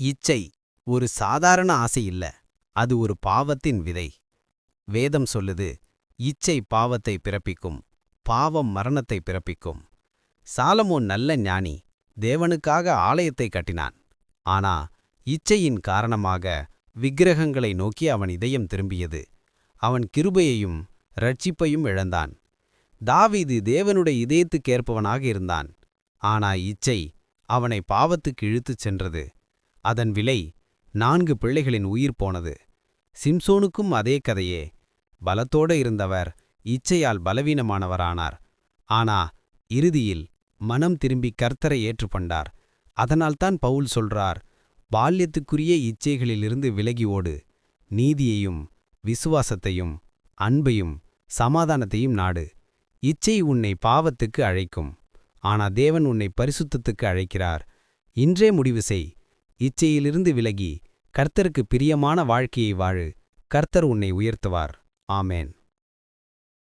இச்சை ஒரு சாதாரண ஆசை இல்ல அது ஒரு பாவத்தின் விதை. வேதம் சொல்லுது இச்சை பாவத்தை பிறப்பிக்கும் பாவம் மரணத்தை பிறப்பிக்கும். சாலமோன் நல்ல ஞானி தேவனுக்காக ஆலயத்தை கட்டினான். ஆனா இச்சையின் காரணமாக விக்கிரகங்களை நோக்கி அவன் இதயம் திரும்பியது. அவன் கிருபையையும் ரட்சிப்பையும் இழந்தான். தாவீது தேவனுடைய இதயத்துக்கேற்பவனாக இருந்தான். ஆனா இச்சை அவனை பாவத்துக்கு இழுத்துச் சென்றது. அதன் விலை நான்கு பிள்ளைகளின் உயிர் போனது. சிம்சோனுக்கும் அதே கதையே. பலத்தோட இருந்தவர் இச்சையால் பலவீனமானவரானார். ஆனா இறுதியில் மனம் திரும்பி கர்த்தரை ஏற்றுக்கொண்டார் அதனால்தான் பவுல் சொல்றார் பால்யத்துக்குரிய இச்சைகளிலிருந்து விலகி ஓடு. நீதியையும் விசுவாசத்தையும் அன்பையும் சமாதானத்தையும் நாடு. இச்சை உன்னை பாவத்துக்கு அழைக்கும். ஆனா தேவன் உன்னை பரிசுத்தத்துக்கு அழைக்கிறார். இன்றே முடிவு செய். இச்சையிலிருந்து விலகி கர்த்தருக்கு பிரியமான வாழ்க்கையை வாழு. கர்த்தர் உன்னை உயர்த்துவார். ஆமேன்.